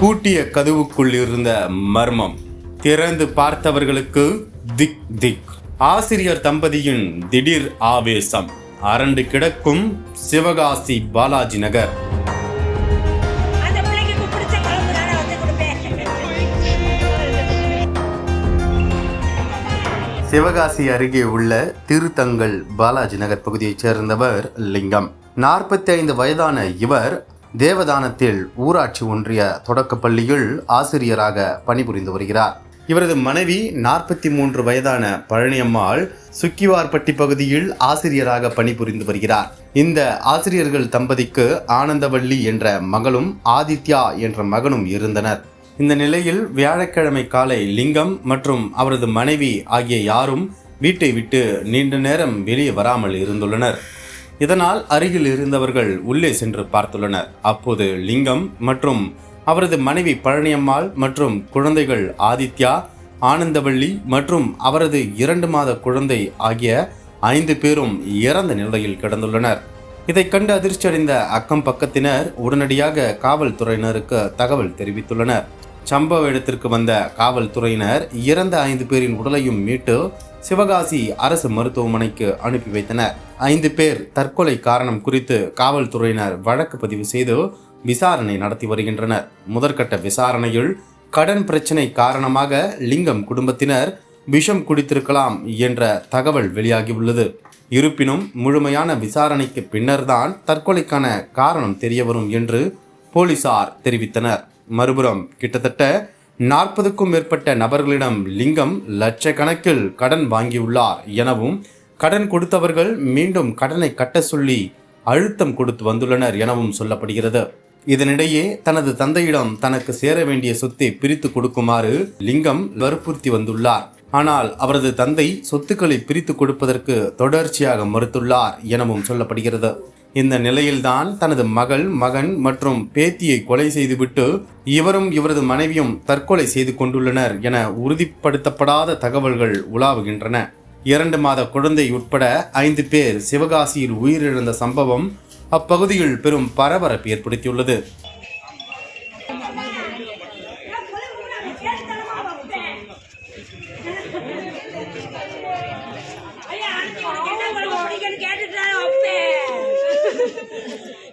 பூட்டிய கதவுக்குள் இருந்த மர்மம் திறந்து பார்த்தவர்களுக்கு திக் திக். ஆசிரியர் தம்பதியின் திடீர் ஆவேசம். அரண்டு கிடக்கும் சிவகாசி பாலாஜி நகர். சிவகாசி அருகே உள்ள திருத்தங்கல் பாலாஜி நகர் பகுதியைச் சேர்ந்தவர் லிங்கம். நாற்பத்தி ஐந்து வயதான இவர் தேவதானத்தில் ஊராட்சி ஒன்றிய தொடக்கப்பள்ளியில் ஆசிரியராக பணிபுரிந்து வருகிறார். இவரது மனைவி நாற்பத்தி மூன்று வயதான பழனியம்மாள் சுக்கிவார்பட்டி பகுதியில் ஆசிரியராக பணிபுரிந்து வருகிறார். இந்த ஆசிரியர்கள் தம்பதிக்கு ஆனந்தவள்ளி என்ற மகளும் ஆதித்யா என்ற மகனும் இருந்தனர். இந்த நிலையில் வியாழக்கிழமை காலை லிங்கம் மற்றும் அவரது மனைவி ஆகிய யாரும் வீட்டை விட்டு நீண்ட நேரம் வெளியே வராமல் இருந்துள்ளனர். இதனால் அருகில் இருந்தவர்கள் உள்ளே சென்று பார்த்துள்ளனர். அப்போது லிங்கம் மற்றும் அவரது மனைவி பழனியம்மாள் மற்றும் குழந்தைகள் ஆதித்யா ஆனந்தவள்ளி மற்றும் அவரது இரண்டு மாத குழந்தை ஆகிய ஐந்து பேரும் இறந்த நிலையில் கிடந்துள்ளனர். இதை கண்டு அதிர்ச்சியடைந்த அக்கம் பக்கத்தினர் உடனடியாக காவல்துறையினருக்கு தகவல் தெரிவித்துள்ளனர். சம்பவ இடத்திற்கு வந்த காவல்துறையினர் இறந்த ஐந்து பேரின் உடலையும் மீட்டு சிவகாசி அரசு மருத்துவமனைக்கு அனுப்பி வைத்தனர். ஐந்து பேர் தற்கொலை காரணம் குறித்து காவல்துறையினர் வழக்கு பதிவு செய்து விசாரணை நடத்தி வருகின்றனர். முதற்கட்ட விசாரணையில் கடன் பிரச்சனை காரணமாக லிங்கம் குடும்பத்தினர் விஷம் குடித்திருக்கலாம் என்ற தகவல் வெளியாகியுள்ளது. இருப்பினும் முழுமையான விசாரணைக்கு பின்னர்தான் தற்கொலைக்கான காரணம் தெரியவரும் என்று போலீசார் தெரிவித்தனர். மறுபுறம் கிட்டத்தட்ட நாற்பதுக்கும் மேற்பட்ட நபர்களிடம் லிங்கம் லட்சக்கணக்கில் கடன் வாங்கியுள்ளார் எனவும் கடன் கொடுத்தவர்கள் மீண்டும் கடனை கட்ட சொல்லி அழுத்தம் கொடுத்து வந்துள்ளனர் எனவும் சொல்லப்படுகிறது. இதனிடையே தனது தந்தையிடம் தனக்கு சேர வேண்டிய சொத்தை பிரித்து கொடுக்குமாறு லிங்கம் வற்புறுத்தி வந்துள்ளார். ஆனால் அவரது தந்தை சொத்துக்களை பிரித்து கொடுப்பதற்கு தொடர்ச்சியாக மறுத்துள்ளார் எனவும் சொல்லப்படுகிறது. இந்த நிலையில்தான் தனது மகள் மகன் மற்றும் பேத்தியை கொலை செய்துவிட்டு இவரும் இவரது மனைவியும் தற்கொலை செய்து கொண்டுள்ளனர் என உறுதிப்படுத்தப்படாத தகவல்கள் உலாவுகின்றன. இரண்டு மாத குழந்தை உட்பட ஐந்து பேர் சிவகாசியில் உயிரிழந்த சம்பவம் அப்பகுதியில் பெரும் பரபரப்பு ஏற்படுத்தியுள்ளது.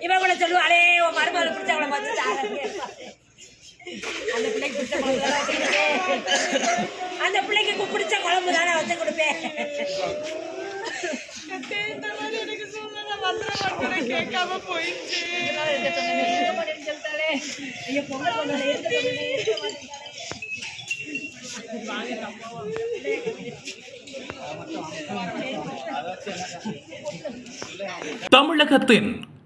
இவன் கூட சொல்லுவாளே உன் மருமகள் பிடிச்ச தாரேன்னு கேட்பா. அந்த பிள்ளைக்கு பிடிச்ச குழம்பு தானே வச்சு கொடுப்பேன். அந்த பிள்ளைக்கு பிடிச்ச குழம்பு தானே வச்சு கொடுப்பேன் கேட்காம போயிடுச்சு தமிழகத்தின்